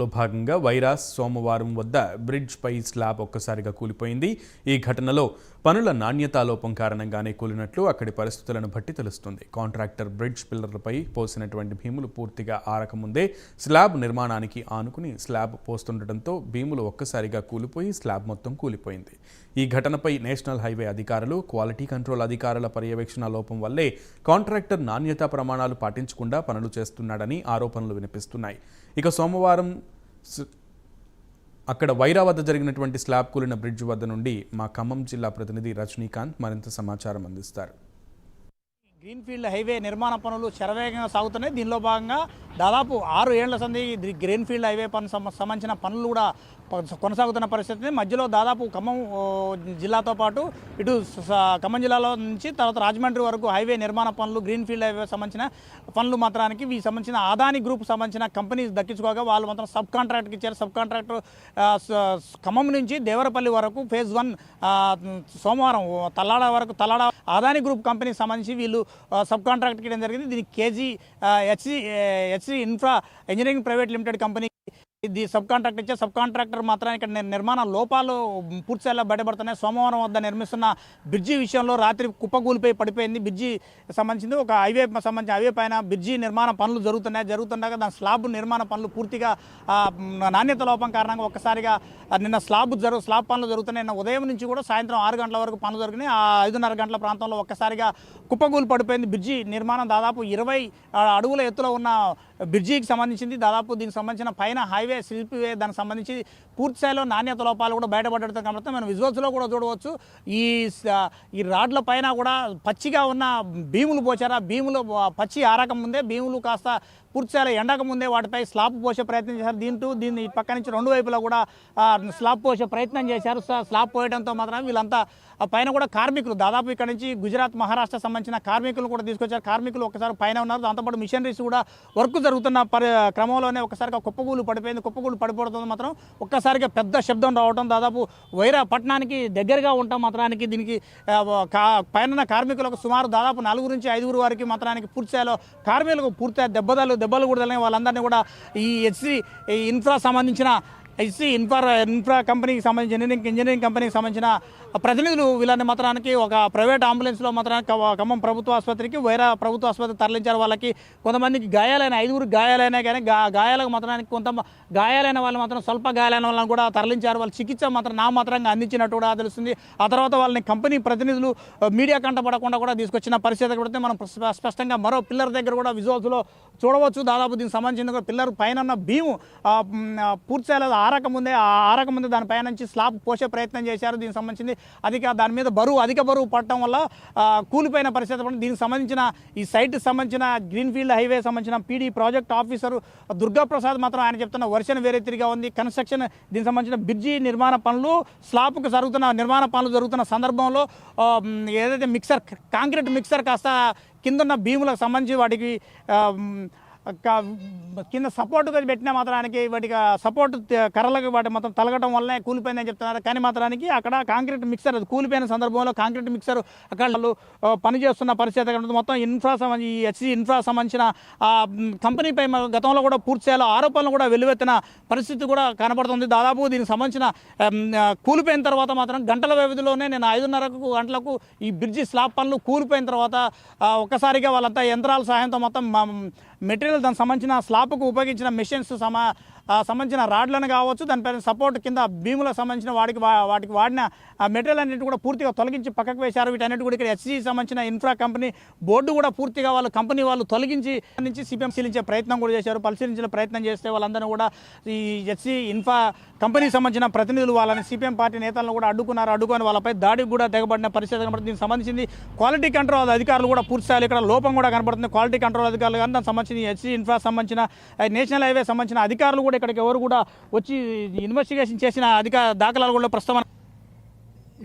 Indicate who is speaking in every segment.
Speaker 1: లో భాగంగా వైరాస్ సోమవారం వద్ద బ్రిడ్జ్ పై స్లాబ్ ఒక్కసారిగా కూలిపోయింది. ఈ ఘటనలో పనుల నాణ్యత లోపం కారణంగానే కూలినట్లు అక్కడి పరిస్థితులను బట్టి తెలుస్తుంది. కాంట్రాక్టర్ బ్రిడ్జ్ పిల్లర్లపై పోసినటువంటి భీములు పూర్తిగా ఆరకముందే స్లాబ్ నిర్మాణానికి ఆనుకుని స్లాబ్ పోస్తుండటంతో భీములు ఒక్కసారిగా కూలిపోయి స్లాబ్ మొత్తం కూలిపోయింది. ఈ ఘటనపై నేషనల్ హైవే అధికారులు క్వాలిటీ కంట్రోల్ అధికారుల పర్యవేక్షణ లోపం వల్లే కాంట్రాక్టర్ నాణ్యతా ప్రమాణాలు పాటించకుండా పనులు చేస్తున్నాడని ఆరోపణలు వినిపిస్తున్నాయి. ఇక సోమవారం అక్కడ వైరా వద్ద జరిగినటువంటి స్లాబ్ కూలిన బ్రిడ్జ్ వద్ద నుండి మా ఖమ్మం జిల్లా ప్రతినిధి రజనీకాంత్ మరింత సమాచారం అందిస్తారు.
Speaker 2: గ్రీన్ఫీల్డ్ హైవే నిర్మాణ పనులు శరవేగంగా సాగుతున్నాయి. దీనిలో భాగంగా దాదాపు ఆరు ఏళ్ళ సంది గ్రీన్ఫీల్డ్ హైవే పని సంబంధించిన పనులు కూడా కొనసాగుతున్న పరిస్థితి. మధ్యలో దాదాపు ఖమ్మం జిల్లాతో పాటు ఇటు ఖమ్మం జిల్లాలో నుంచి తర్వాత రాజమండ్రి వరకు హైవే నిర్మాణ పనులు గ్రీన్ఫీల్డ్ హైవే సంబంధించిన పనులు మాత్రానికి ఈ సంబంధించిన ఆదాని గ్రూప్ సంబంధించిన కంపెనీస్ దక్కించుకోగా వాళ్ళు మాత్రం సబ్ కాంట్రాక్ట్కి ఇచ్చారు సబ్ కాంట్రాక్టర్ ఖమ్మం నుంచి దేవరపల్లి వరకు ఫేజ్ వన్ సోమవారం తల్లాడ వరకు తల్లాడ ఆదాని గ్రూప్ కంపెనీకి సంబంధించి వీళ్ళు సబ్ కాంట్రాక్ట్ ఇవ్వడం జరిగింది. దీనికి KG HC HC infra engineering private limited company ఇది సబ్ కాంట్రాక్ట్ ఇచ్చే సబ్ కాంట్రాక్టర్ మాత్రం ఇక్కడ నిర్మాణ లోపాలు పూర్తిస్థాయిలో బయటపడుతున్నాయి. సోమవారం వద్ద నిర్మిస్తున్న బ్రిడ్జి విషయంలో రాత్రి కుప్పగూలిపై పడిపోయింది. బ్రిడ్జి సంబంధించింది ఒక హైవే సంబంధించిన హైవే పైన బ్రిడ్జి నిర్మాణ పనులు జరుగుతున్నాయి. జరుగుతుండగా దాని స్లాబ్ నిర్మాణ పనులు పూర్తిగా నాణ్యత లోపం కారణంగా ఒక్కసారిగా నిన్న స్లాబ్ జరుగు స్లాబ్ పనులు జరుగుతున్నాయి. నిన్న ఉదయం నుంచి కూడా సాయంత్రం ఆరు గంటల వరకు పనులు జరిగినాయి. ఆ ఐదున్నర గంటల ప్రాంతంలో ఒక్కసారిగా కుప్పగూలు పడిపోయింది. బ్రిడ్జి నిర్మాణం దాదాపు ఇరవై అడుగుల ఎత్తులో ఉన్న బ్రిడ్జికి సంబంధించింది. దాదాపు దీనికి సంబంధించిన పైన హైవే శిల్పివే దానికి సంబంధించి పూర్తిస్థాయిలో నాణ్యత లోపాలు కూడా బయటపడటం కాబట్టి మనం విజువల్స్లో కూడా చూడవచ్చు. ఈ ఈ రాడ్ల పైన కూడా పచ్చిగా ఉన్న భీములు పోచారా? భీములు పచ్చి ఆరకం ముందే భీములు కాస్త పూర్తిస్థాయిలో ఎండక ముందే వాటిపై స్లాబ్ పోసే ప్రయత్నం చేశారు. దీంతో దీన్ని ఈ పక్క నుంచి రెండు వైపులా కూడా స్లాబ్ పోసే ప్రయత్నం చేశారు. స్లాబ్ పోయడంతో మాత్రం వీళ్ళంతా పైన కూడా కార్మికులు దాదాపు ఇక్కడ నుంచి గుజరాత్ మహారాష్ట్ర సంబంధించిన కార్మికులు కూడా తీసుకొచ్చారు. కార్మికులు ఒకసారి పైన ఉన్నారు. దాంతోపాటు మిషనరీస్ కూడా వర్క్ జరుగుతున్న పరి క్రమంలోనే ఒకసారిగా కుప్పగూలు పడిపోయింది. కుప్పగూలు పడిపోవడంతో మాత్రం ఒక్కసారిగా పెద్ద శబ్దం రావడం దాదాపు వైరా పట్టణానికి దగ్గరగా ఉండటం మాత్రానికి దీనికి కా- పైన కార్మికులకు సుమారు దాదాపు నలుగురు నుంచి ఐదుగురు వారికి మాత్రానికి పూర్తి కార్మికులకు పూర్తిగా దెబ్బలు దెబ్బలు కూడా తగిలినాయి. వాళ్ళందరినీ కూడా ఈ హెచ్సి ఇన్ఫ్రా సంబంధించిన హెచ్సి ఇన్ఫ్రా ఇన్ఫ్రా కంపెనీకి సంబంధించిన ఇంజనీరింగ్ ఇంజనీరింగ్ కంపెనీకి సంబంధించిన ప్రతినిధులు వీళ్ళని మాత్రానికి ఒక ప్రైవేట్ అంబులెన్స్లో మాత్రానికి ఖమ్మం ప్రభుత్వ ఆసుపత్రికి వేరే ప్రభుత్వ ఆసుపత్రి తరలించారు. వాళ్ళకి కొంతమందికి గాయాలైన ఐదుగురు గాయాలైనా కానీ గా గాయాలకు మాత్రానికి కొంత గాయాలైన వాళ్ళు మాత్రం స్వల్ప గాయాలైన వాళ్ళని కూడా తరలించారు. వాళ్ళు చికిత్స మాత్రం నా మాత్రంగా అందించినట్టు కూడా తెలుస్తుంది. ఆ తర్వాత వాళ్ళని కంపెనీ ప్రతినిధులు మీడియా కంటపడకుండా కూడా తీసుకొచ్చిన పరిస్థితి కూడా మనం స్ప- స్పష్టంగా మరో పిల్లర్ దగ్గర కూడా విజువల్స్లో చూడవచ్చు. దాదాపు దీనికి సంబంధించిన కూడా పిల్లర్ పైన ఉన్న భీము పూర్తి చేయలేదు ఆరక ముందే ఆ ఆరక ముందే దానిపైన నుంచి స్లాబ్ పోసే ప్రయత్నం చేశారు. దీనికి సంబంధించింది అధిక దాని మీద బరువు అధిక బరువు పడటం వల్ల కూలిపోయిన పరిస్థితి దీనికి సంబంధించిన ఈ సైట్కి సంబంధించిన గ్రీన్ఫీల్డ్ హైవే సంబంధించిన పీడీ ప్రాజెక్ట్ ఆఫీసర్ దుర్గాప్రసాద్ మాత్రం ఆయన చెప్తున్న వర్షన్ వేరే తిరిగా ఉంది. కన్స్ట్రక్షన్ దీనికి సంబంధించిన బ్రిడ్జి నిర్మాణ పనులు స్లాబ్కు జరుగుతున్న నిర్మాణ పనులు జరుగుతున్న సందర్భంలో ఏదైతే మిక్సర్ కాంక్రీట్ మిక్సర్ కాస్త కిందన్న భీములకు సంబంధించి వాటికి కింద సపోర్ట్గా పెట్టిన మాత్రానికి వాటికి సపోర్ట్ కర్రలకు వాటి మొత్తం తలగటం వల్లనే కూలిపోయిందని చెప్తున్నారు. కానీ మాత్రానికి అక్కడ కాంక్రీట్ మిక్సర్ అది కూలిపోయిన సందర్భంలో కాంక్రీట్ మిక్సర్ అక్కడ వాళ్ళు పనిచేస్తున్న పరిస్థితి అక్కడ మొత్తం ఇన్ఫ్రా సంబంధించి ఈ హెచ్సి ఇన్ఫ్రా సంబంధించిన కంపెనీపై గతంలో కూడా పూర్తి చేయాలో ఆరోపణలు కూడా వెల్లువెత్తిన పరిస్థితి కూడా కనబడుతుంది. దాదాపు దీనికి సంబంధించిన కూలిపోయిన తర్వాత మాత్రం గంటల వ్యవధిలోనే నేను ఐదున్నరకు గంటలకు ఈ బ్రిడ్జి స్లాబ్ పనులు కూలిపోయిన తర్వాత ఒక్కసారిగా వాళ్ళంతా యంత్రాల సహాయంతో మొత్తం మెటీరియల్ దానికి సంబంధించిన స్లాబ్కు ఉపయోగించిన మెషిన్స్ సమా సంబంధించిన రాడ్లను కావచ్చు దానిపైన సపోర్ట్ కింద భీములకు సంబంధించిన వాడికి వా- వాటికి వాడిన మెటీరియల్ అన్నిటి కూడా పూర్తిగా తొలగించి పక్కకు వేశారు. వీటన్నిటి కూడా ఇక్కడ ఎస్సీ సంబంధించిన ఇన్ఫ్రా కంపెనీ బోర్డు కూడా పూర్తిగా వాళ్ళు కంపెనీ వాళ్ళు తొలగించి నుంచి సిపిఎం శీలించే ప్రయత్నం కూడా చేశారు. పరిశీలించిన ప్రయత్నం చేస్తే వాళ్ళందరూ కూడా ఈ ఎస్సీ ఇన్ఫ్రా కంపెనీకి సంబంధించిన ప్రతినిధులు వాళ్ళని సిపిఎం పార్టీ నేతలను కూడా అడ్డుకున్నారు. అడ్డుకొని వాళ్ళపై దాడికి కూడా తెగబడిన పరిస్థితి కనబడుతుంది. దీనికి సంబంధించింది క్వాలిటీ కంట్రోల్ అధికారులు కూడా పూర్తి స్థాయిలో ఇక్కడ లోపం కూడా కనబడుతుంది. క్వాలిటీ కంట్రోల్ అధికారులు కానీ దానికి సంబంధించిన ఎస్సీ ఇన్ఫ్రా సంబంధించిన నేషనల్ హైవే సంబంధించిన అధికారులు కూడా ఇక్కడికి ఎవరు కూడా వచ్చి ఇన్వెస్టిగేషన్ చేసిన అధిక దాఖలాలు కూడా ప్రస్తుతం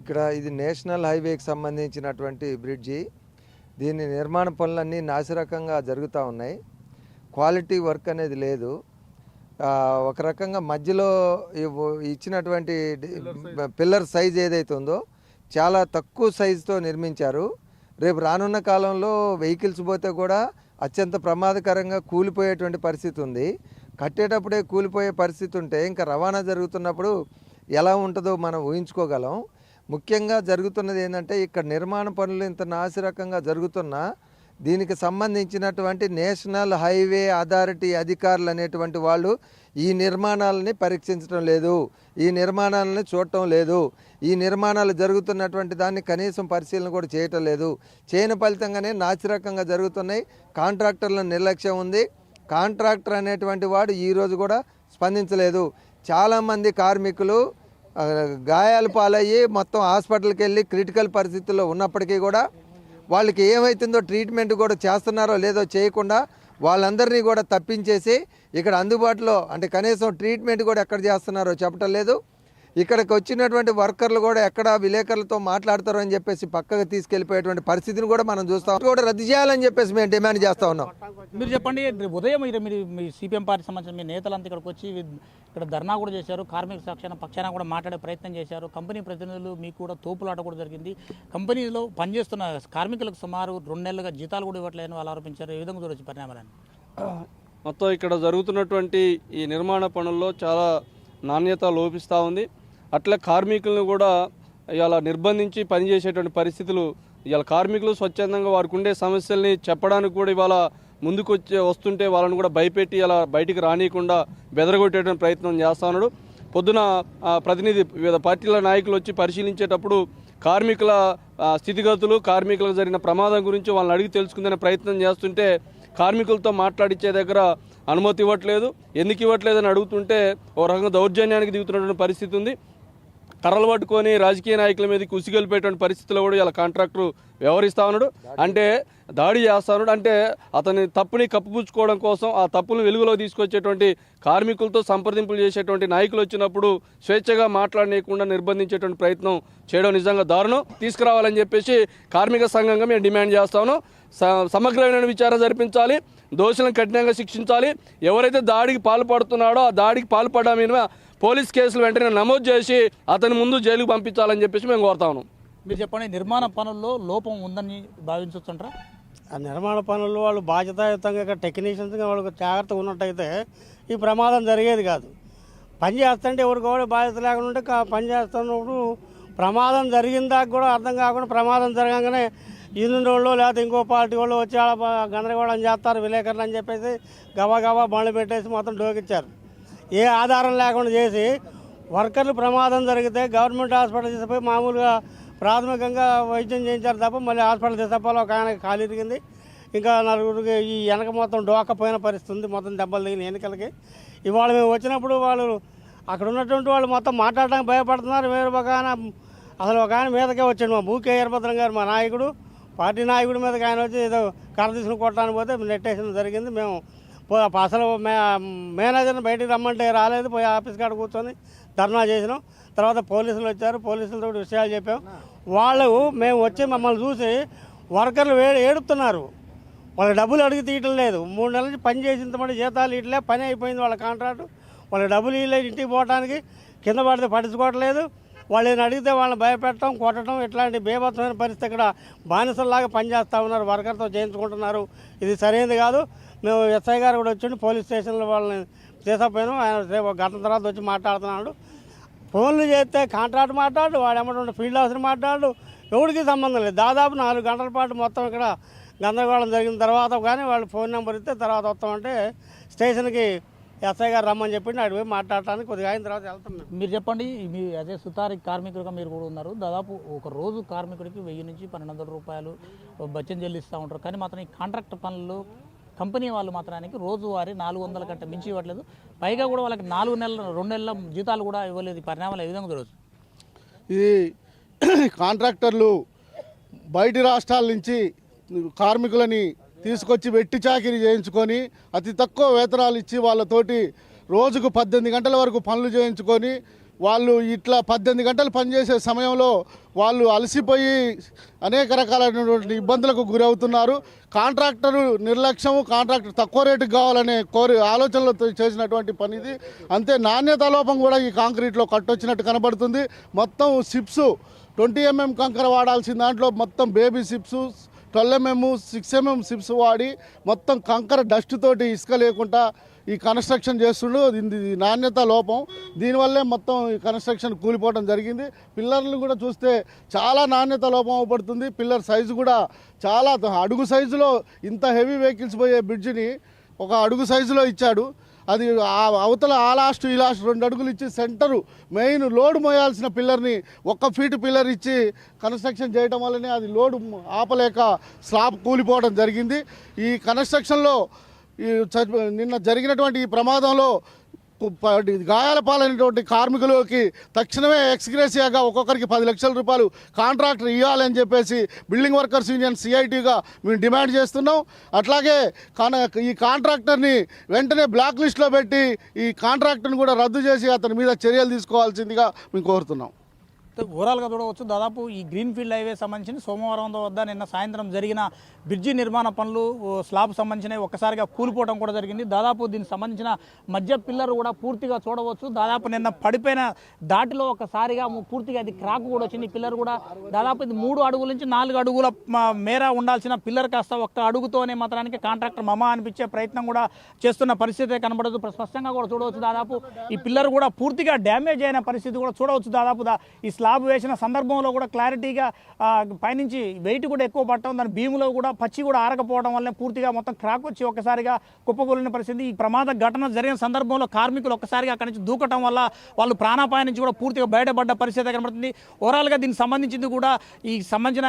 Speaker 3: ఇక్కడ ఇది నేషనల్ హైవేకి సంబంధించినటువంటి బ్రిడ్జి. దీని నిర్మాణ పనులన్నీ నాసిరకంగా జరుగుతూ ఉన్నాయి. క్వాలిటీ వర్క్ అనేది లేదు. ఒక రకంగా మధ్యలో ఇచ్చినటువంటి పిల్లర్ సైజ్ ఏదైతే ఉందో చాలా తక్కువ సైజుతో నిర్మించారు. రేపు రానున్న కాలంలో వెహికల్స్ పోతే కూడా అత్యంత ప్రమాదకరంగా కూలిపోయేటువంటి పరిస్థితి ఉంది. కట్టేటప్పుడే కూలిపోయే పరిస్థితి ఉంటే ఇంకా రవాణా జరుగుతున్నప్పుడు ఎలా ఉంటుందో మనం ఊహించుకోగలం. ముఖ్యంగా జరుగుతున్నది ఏంటంటే ఇక్కడ నిర్మాణ పనులు ఇంత నాసిరకంగా జరుగుతున్నా దీనికి సంబంధించినటువంటి నేషనల్ హైవే అథారిటీ అధికారులు అనేటువంటి వాళ్ళు ఈ నిర్మాణాలని పరీక్షించడం లేదు ఈ నిర్మాణాలని చూడటం లేదు ఈ నిర్మాణాలు జరుగుతున్నటువంటి దాన్ని కనీసం పరిశీలన కూడా చేయటం లేదు. చేయని ఫలితంగానే నాసిరకంగా జరుగుతున్నాయి. కాంట్రాక్టర్ల నిర్లక్ష్యం ఉంది. కాంట్రాక్టర్ అనేటువంటి వాడు ఈరోజు కూడా స్పందించలేదు. చాలామంది కార్మికులు గాయాలు గాయాల పాలయ్యి మొత్తం హాస్పిటల్కి వెళ్ళి క్రిటికల్ పరిస్థితుల్లో ఉన్నప్పటికీ కూడా వాళ్ళకి ఏమవుతుందో ట్రీట్మెంట్ కూడా చేస్తున్నారో లేదో చేయకుండా వాళ్ళందరినీ కూడా తప్పించేసి ఇక్కడ అందుబాటులో అంటే కనీసం ట్రీట్మెంట్ కూడా ఎక్కడ చేస్తున్నారో చెప్పటం లేదు. ఇక్కడికి వచ్చినటువంటి వర్కర్లు కూడా ఎక్కడ విలేకరులతో మాట్లాడతారో అని చెప్పేసి పక్కకు తీసుకెళ్ళిపోయేటువంటి పరిస్థితిని కూడా మనం చూస్తాం. కూడా రద్దు చేయాలని చెప్పేసి మేము డిమాండ్ చేస్తా ఉన్నాం.
Speaker 2: మీరు చెప్పండి ఉదయం మీరు మీరు మీ సిపిఎం పార్టీ సంబంధించిన మీ నేతలంతా ఇక్కడికి వచ్చి ఇక్కడ ధర్నా కూడా చేశారు కార్మిక పక్షాన పక్షాన కూడా మాట్లాడే ప్రయత్నం చేశారు. కంపెనీ ప్రతినిధులు మీకు కూడా తోపులాట కూడా జరిగింది. కంపెనీలో పనిచేస్తున్న కార్మికులకు సుమారు రెండు నెలలుగా జీతాలు కూడా ఇవ్వట్లేదని వాళ్ళు ఆరోపించారు. ఈ విధంగా చూడొచ్చు పరిణామాలని
Speaker 4: మొత్తం ఇక్కడ జరుగుతున్నటువంటి ఈ నిర్మాణ పనుల్లో చాలా నాణ్యత లోపిస్తూ ఉంది. అట్లా కార్మికులను కూడా ఇలా నిర్బంధించి పనిచేసేటువంటి పరిస్థితులు ఇవాళ కార్మికులు స్వచ్ఛందంగా వారికి ఉండే సమస్యల్ని చెప్పడానికి కూడా ఇవాళ ముందుకు వచ్చే వస్తుంటే వాళ్ళని కూడా భయపెట్టి అలా బయటికి రానియకుండా బెదరగొట్టేటువంటి ప్రయత్నం చేస్తా ఉన్నాడు. పొద్దున ప్రతినిధి వివిధ పార్టీల నాయకులు వచ్చి పరిశీలించేటప్పుడు కార్మికుల స్థితిగతులు కార్మికులకు జరిగిన ప్రమాదం గురించి వాళ్ళని అడిగి తెలుసుకుందనే ప్రయత్నం చేస్తుంటే కార్మికులతో మాట్లాడించే దగ్గర అనుమతి ఇవ్వట్లేదు. ఎందుకు ఇవ్వట్లేదు అని అడుగుతుంటే ఓ రకంగా దౌర్జన్యానికి దిగుతున్నటువంటి పరిస్థితి ఉంది. కర్రలు పట్టుకొని రాజకీయ నాయకుల మీదకి ఉసిగొలిపేటువంటి పరిస్థితిలో కూడా ఇలా కాంట్రాక్టర్ వ్యవహరిస్తా ఉన్నాడు. అంటే దాడి చేస్తా ఉన్నాడు. అంటే అతని తప్పుని కప్పుపుచ్చుకోవడం కోసం ఆ తప్పును వెలుగులో తీసుకొచ్చేటువంటి కార్మికులతో సంప్రదింపులు చేసేటువంటి నాయకులు వచ్చినప్పుడు స్వేచ్ఛగా మాట్లాడనీయకుండా నిర్బంధించేటువంటి ప్రయత్నం చేయడం నిజంగా దారుణం. తీసుకురావాలని చెప్పేసి కార్మిక సంఘంగా మేము డిమాండ్ చేస్తాను స- సమగ్రమైన విచారణ జరిపించాలి. దోషులను కఠినంగా శిక్షించాలి. ఎవరైతే దాడికి పాల్పడుతున్నాడో ఆ దాడికి పాల్పడడం మీద పోలీస్ కేసులు వెంటనే నమోదు చేసి అతని ముందు జైలుకు పంపించాలని చెప్పేసి మేము కోరుతా ఉన్నాం.
Speaker 2: మీరు చెప్పండి నిర్మాణ పనుల్లో లోపం ఉందని భావించవచ్చుంటారా
Speaker 5: ఆ నిర్మాణ పనులు వాళ్ళు బాధ్యతాయుతంగా టెక్నీషియన్స్గా వాళ్ళకి జాగ్రత్తగా ఉన్నట్టయితే ఈ ప్రమాదం జరిగేది కాదు. పని చేస్తుంటే ఎవరికి కూడా బాధ్యత లేకుండా ఉంటే పని చేస్తున్నప్పుడు ప్రమాదం జరిగిన దాకా కూడా అర్థం కాకుండా ప్రమాదం జరగగానే ఇందు వాళ్ళు లేకపోతే ఇంకో పార్టీ వాళ్ళు వచ్చి గందరగోళం చేస్తారు విలేకరులు అని చెప్పేసి గబా గబా బండ్లు పెట్టేసి మొత్తం డోకిచ్చారు. ఏ ఆధారం లేకుండా చేసి వర్కర్లు ప్రమాదం జరిగితే గవర్నమెంట్ హాస్పిటల్ తీసుకుపోయి మామూలుగా ప్రాథమికంగా వైద్యం చేయించారు తప్ప మళ్ళీ హాస్పిటల్ తీసుకపోవాలి. ఒక ఆయన ఖాళీ తిరిగింది ఇంకా నలుగురికి ఈ వెనక మొత్తం డోకపోయిన పరిస్థితి ఉంది. మొత్తం దెబ్బలు దిగిన ఎన్నికలకి. ఇవాళ మేము వచ్చినప్పుడు వాళ్ళు అక్కడ ఉన్నటువంటి వాళ్ళు మొత్తం మాట్లాడడానికి భయపడుతున్నారు. వేరే ఒక ఆయన అసలు ఒక ఆయన మీదకే వచ్చాడు. మా భూకే వీరభద్రం గారు మా నాయకుడు పార్టీ నాయకుడి మీదకి ఆయన వచ్చి ఏదో కర్ర తీసుకుని కొట్టడానికి పోతే నెట్టేసిన జరిగింది. మేము అసలు మే మేనేజర్ని బయటికి రమ్మంటే రాలేదు పోయి ఆఫీస్ కాడ కూర్చొని ధర్నా చేసినాం. తర్వాత పోలీసులు వచ్చారు పోలీసులతో విషయాలు చెప్పాం. వాళ్ళు మేము వచ్చి మమ్మల్ని చూసి వర్కర్లు వే ఏడుపుతున్నారు. వాళ్ళ డబ్బులు అడిగి తీయటం లేదు. మూడు నెలల నుంచి పని చేసిన మళ్ళీ జీతాలు ఇట్లే పని అయిపోయింది వాళ్ళ కాంట్రాక్ట్. వాళ్ళ డబ్బులు ఇవ్వలేదు ఇంటికి పోవడానికి కింద పడితే పట్టించుకోవట్లేదు. వాళ్ళని అడిగితే వాళ్ళని భయపెట్టడం కొట్టడం ఇట్లాంటి బేభత్సమైన పరిస్థితి ఇక్కడ బానిసల్లాగా పనిచేస్తూ ఉన్నారు వర్కర్తో చేయించుకుంటున్నారు. ఇది సరైనది కాదు. మేము ఎస్ఐ గారు కూడా వచ్చి పోలీస్ స్టేషన్లో వాళ్ళని చేసపోయాను ఆయన రేపు ఒక గంట తర్వాత వచ్చి మాట్లాడుతున్నాడు. ఫోన్లు చేస్తే కాంట్రాక్ట్ మాట్లాడు వాడు ఎమ్మటి ఫీల్డ్ ఆఫీసర్ మాట్లాడు. ఎవరికి సంబంధం లేదు. దాదాపు నాలుగు గంటల పాటు మొత్తం ఇక్కడ గందరగోళం జరిగిన తర్వాత కానీ వాళ్ళు ఫోన్ నెంబర్ ఇస్తే తర్వాత వస్తామంటే స్టేషన్కి ఎస్ఐ గారు రమ్మని చెప్పిండి అటు పోయి మాట్లాడటానికి కొద్దిగా అయిన తర్వాత వెళ్తాం మేము.
Speaker 2: మీరు చెప్పండి మీ అదే సుతారి కార్మికులుగా మీరు కూడా ఉన్నారు. దాదాపు ఒక రోజు కార్మికుడికి వెయ్యి నుంచి పన్నెండు వందల రూపాయలు బచ్చం చెల్లిస్తూ ఉంటారు. కానీ మాత్రం ఈ కాంట్రాక్ట్ పనులు కంపెనీ వాళ్ళు మాత్రానికి రోజువారీ నాలుగు వందల కంటే మించి ఇవ్వట్లేదు. పైగా కూడా వాళ్ళకి నాలుగు నెలల రెండు నెలల జీతాలు కూడా ఇవ్వలేదు. పరిణామాలు ఏ విధంగా జరుగుతుంది
Speaker 6: ఇది కాంట్రాక్టర్లు బయటి రాష్ట్రాల నుంచి కార్మికులని తీసుకొచ్చి వెట్టి చాకిరీ చేయించుకొని అతి తక్కువ వేతనాలు ఇచ్చి వాళ్ళతోటి రోజుకు పద్దెనిమిది గంటల వరకు పనులు చేయించుకొని వాళ్ళు ఇట్లా పద్దెనిమిది గంటలు పనిచేసే సమయంలో వాళ్ళు అలసిపోయి అనేక రకాలైనటువంటి ఇబ్బందులకు గురవుతున్నారు. కాంట్రాక్టరు నిర్లక్ష్యం కాంట్రాక్టర్ తక్కువ రేటుకి కావాలనే కోరి ఆలోచనలతో చేసినటువంటి పని ఇది. అంతే నాణ్యత లోపం కూడా ఈ కాంక్రీట్లో కట్టొచ్చినట్టు కనబడుతుంది. మొత్తం సిప్స్ ట్వంటీ ఎంఎం కంకర వాడాల్సిన దాంట్లో మొత్తం baby chips twelve MM six MM chips వాడి మొత్తం కంకర డస్ట్ తోటి ఇసుక లేకుండా ఈ కన్స్ట్రక్షన్ చేస్తుండు. ఇది నాణ్యత లోపం. దీనివల్లే మొత్తం ఈ కన్స్ట్రక్షన్ కూలిపోవడం జరిగింది. పిల్లర్లు కూడా చూస్తే చాలా నాణ్యత లోపం అవుపడుతుంది పిల్లర్ సైజు కూడా చాలా అడుగు సైజులో ఇంత హెవీ వెహికల్స్ పోయే బ్రిడ్జిని ఒక అడుగు సైజులో ఇచ్చాడు. అది అవతల ఆ లాస్ట్ ఈ లాస్ట్ రెండు అడుగులు ఇచ్చి సెంటరు మెయిన్ లోడ్ మోయాల్సిన పిల్లర్ని ఒక్క ఫీట్ పిల్లర్ ఇచ్చి కన్స్ట్రక్షన్ చేయడం వల్లనే అది లోడ్ ఆపలేక స్లాబ్ కూలిపోవడం జరిగింది. ఈ కన్స్ట్రక్షన్లో ఈ చ- నిన్న జరిగినటువంటి ఈ ప్రమాదంలో గాయాల పాలైనటువంటి కార్మికులకి తక్షణమే ఎక్స్గ్రేసియాగా ఒక్కొక్కరికి పది లక్షల రూపాయలు కాంట్రాక్టర్ ఇవ్వాలని చెప్పేసి బిల్డింగ్ వర్కర్స్ యూనియన్ సిఐటిగా మేము డిమాండ్ చేస్తున్నాం. అట్లాగే ఈ కాంట్రాక్టర్ని వెంటనే బ్లాక్ లిస్ట్లో పెట్టి ఈ కాంట్రాక్టర్ని కూడా రద్దు చేసి అతని మీద చర్యలు తీసుకోవాల్సిందిగా మేము కోరుతున్నాం.
Speaker 2: ఓవరాల్గా చూడవచ్చు. దాదాపు ఈ గ్రీన్ ఫీల్డ్ హైవే సంబంధించి సోమవారం వద్ద నిన్న సాయంత్రం జరిగిన బ్రిడ్జి నిర్మాణ పనులు స్లాబ్ సంబంధించినవి ఒక్కసారిగా కూలిపోవడం కూడా జరిగింది. దాదాపు దీనికి సంబంధించిన మధ్య పిల్లర్ కూడా పూర్తిగా చూడవచ్చు. దాదాపు నిన్న పడిపోయిన దాటిలో ఒకసారిగా పూర్తిగా అది క్రాక్ కూడా వచ్చింది. ఈ పిల్లర్ కూడా దాదాపు ఇది మూడు అడుగుల నుంచి నాలుగు అడుగుల మేర ఉండాల్సిన పిల్లర్ కాస్త ఒక్క అడుగుతోనే మాత్రానికి కాంట్రాక్టర్ మమ అనిపించే ప్రయత్నం కూడా చేస్తున్న పరిస్థితి కనబడదు. స్పష్టంగా కూడా చూడవచ్చు. దాదాపు ఈ పిల్లర్ కూడా పూర్తిగా డ్యామేజ్ అయిన పరిస్థితి కూడా చూడవచ్చు. దాదాపు ఈ స్లాబ్ వేసిన సందర్భంలో కూడా క్లారిటీగా పైనుంచి వెయిట్ కూడా ఎక్కువ పట్టడం దాని భీములో కూడా పచ్చి కూడా ఆరకపోవడం వల్ల పూర్తిగా మొత్తం క్రాక్ వచ్చి ఒక్కసారిగా కుప్పకూలిన పరిస్థితి. ఈ ప్రమాద ఘటన జరిగిన సందర్భంలో కార్మికులు ఒక్కసారిగా అక్కడి నుంచి దూకటం వల్ల వాళ్ళు ప్రాణాపాయం నుంచి కూడా పూర్తిగా బయటపడ్డ పరిస్థితి కనబడుతుంది. ఓవరాల్గా దీనికి సంబంధించింది కూడా ఈ సంబంధించిన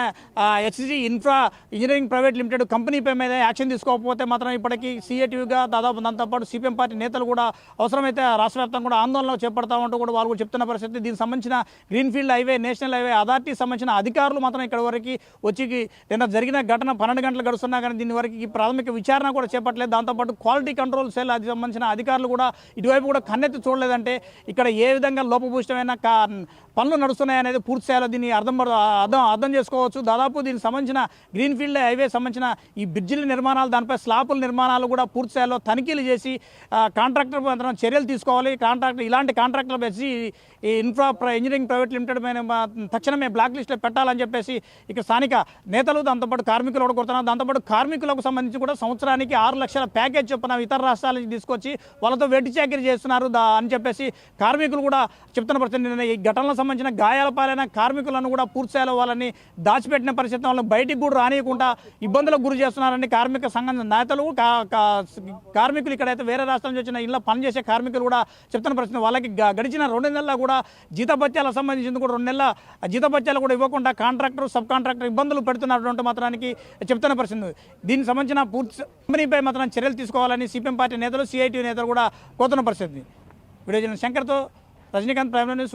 Speaker 2: HC infra engineering private limited కంపెనీపై మీద యాక్షన్ తీసుకోకపోతే మాత్రం ఇప్పటికీ సిఐటివిగా దాదాపు దాంతోపాటు సిపిఎం పార్టీ నేతలు కూడా అవసరమైతే రాష్ట్ర వ్యాప్తంగా కూడా ఆందోళన చేపడతామంటూ కూడా వాళ్ళు కూడా చెప్తున్న పరిస్థితి. దీనికి సంబంధించిన greenfield highway national highway authority సంబంధించిన అధికారులు మాత్రం ఇక్కడ వరకు వచ్చి నిన్న జరిగిన ఘటన పన్నెండు గంటలు గడుస్తున్నా కానీ దీని వరకు ప్రాథమిక విచారణ కూడా చేపట్టలేదు. దాంతోపాటు క్వాలిటీ కంట్రోల్ సెల్ అది సంబంధించిన అధికారులు కూడా ఇటువైపు కూడా కన్నెత్తి చూడలేదంటే ఇక్కడ ఏ విధంగా లోపభూష్టమైన పనులు నడుస్తున్నాయి అనేది పూర్తి చేయాలో దీన్ని అర్థం అర్థం అర్థం చేసుకోవచ్చు. దాదాపు దీనికి సంబంధించిన గ్రీన్ఫీల్డ్ హైవే సంబంధించిన ఈ బ్రిడ్జిల నిర్మాణాలు దానిపై స్లాపుల నిర్మాణాలు కూడా పూర్తి చేయాలో తనిఖీలు చేసి కాంట్రాక్టర్ మాత్రం చర్యలు తీసుకోవాలి. కాంట్రాక్టర్ ఇలాంటి కాంట్రాక్టర్ వచ్చి ఈ ఇన్ఫ్రా ఇంజనీరింగ్ ప్రైవేట్ లిమిటెడ్ తక్షణమే బ్లాక్ లిస్ట్లో పెట్టాలని చెప్పేసి ఇక స్థానిక నేతలు దాంతోపాటు కార్మికులు కూడా కొడుతున్నారు దాంతోపాటు కార్మికులకు సంబంధించి కూడా సంవత్సరానికి ఆరు లక్షల ప్యాకేజ్ చొప్పున ఇతర రాష్ట్రాల నుంచి తీసుకొచ్చి వాళ్ళతో వెట్టి చాకరీ చేస్తున్నారు దా అని చెప్పేసి కార్మికులు కూడా చెప్తున్న పరిస్థితి. ఈ ఘటనల సంబంధించిన గాయాల పాలైన కార్మికులను కూడా పూర్తిస్థాయిలో వాళ్ళని దాచిపెట్టిన పరిస్థితి వాళ్ళని బయటికి కూడా రానియకుండా ఇబ్బందులకు గురి చేస్తున్నారని కార్మిక సంఘం నేతలు కా- కార్మికులు ఇక్కడైతే వేరే రాష్ట్రం నుంచి వచ్చిన ఇళ్ళ పనిచేసే కార్మికులు కూడా చెప్తున్న పరిస్థితి వాళ్ళకి గడిచిన రెండు నెలల కూడా జీతభత్యాలకు సంబంధించింది కూడా రెండు నెలల జీతభత్యాలు కూడా ఇవ్వకుండా కాంట్రాక్టర్ సబ్ కాంట్రాక్టర్ ఇబ్బందులు పెడుతున్నటువంటి మాత్రానికి చెప్తున్న పరిస్థితి దీనికి సంబంధించిన పూర్తి కంపెనీపై మాత్రం చర్యలు తీసుకోవాలని సిపిఎం పార్టీ నేతలు సిఐటి నేతలు కూడా కోతున్న పరిస్థితి వీడియో శంకర్తో రజనీకాంత్ ప్రైమ్ న్యూస్